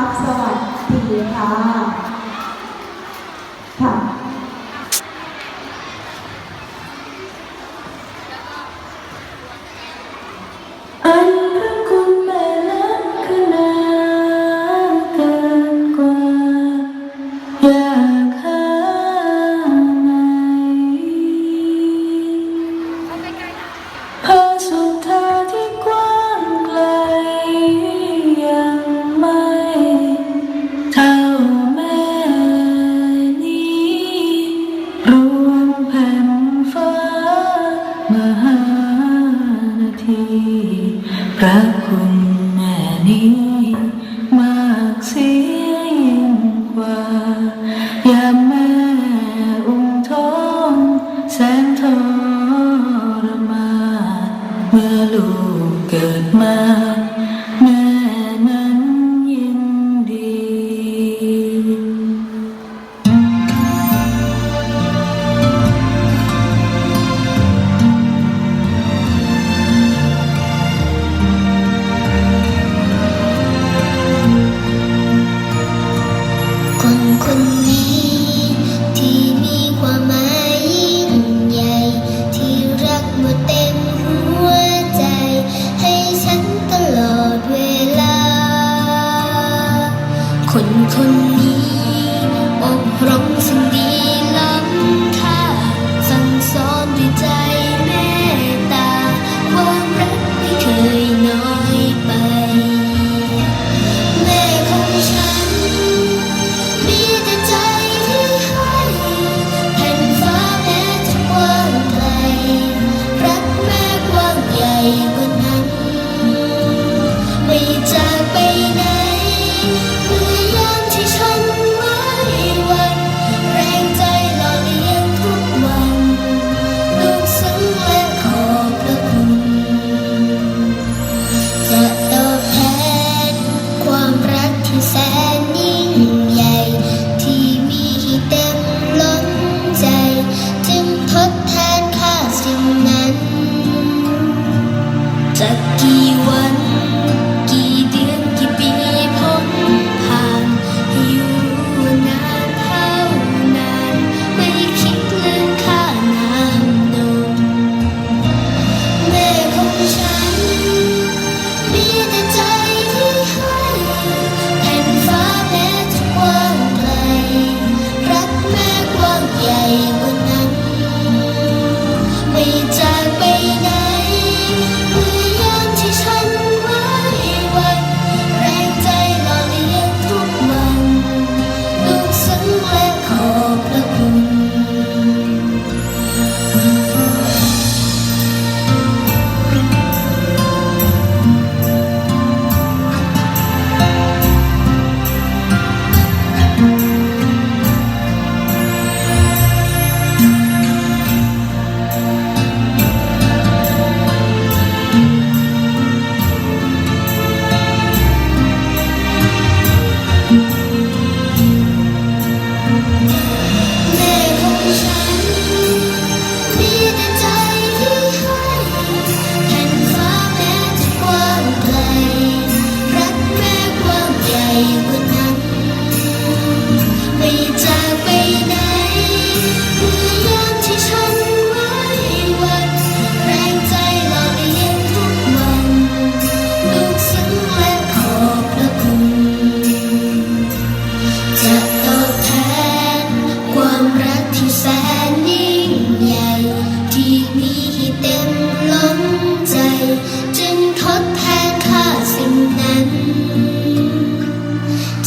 ับสวัสดีค่ะ ค่ะ อันพระคุณแม่ล้ำขนาเกินกว่า Rakum maning คนนี้อบรมส่งดีลำคาสั่งสอนด้วยใจเมตตา ความรักไม่เคยน้อยไป แม่ของฉัน มีแต่ใจที่ให้แผ่นฟ้าแม้จะกว้างไกลรักแม่กว้างใหญ่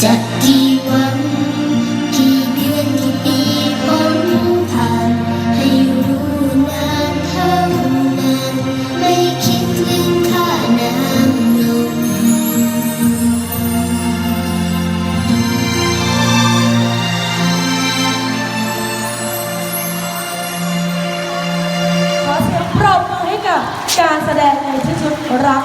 จะกี่วันกี่เดือนกี่ปีผ่าน ให้รู้นานเท่านานไม่คิดลืมค่าน้ำนมขอเสียงปรบมือให้กับการแสดงในชุดรัก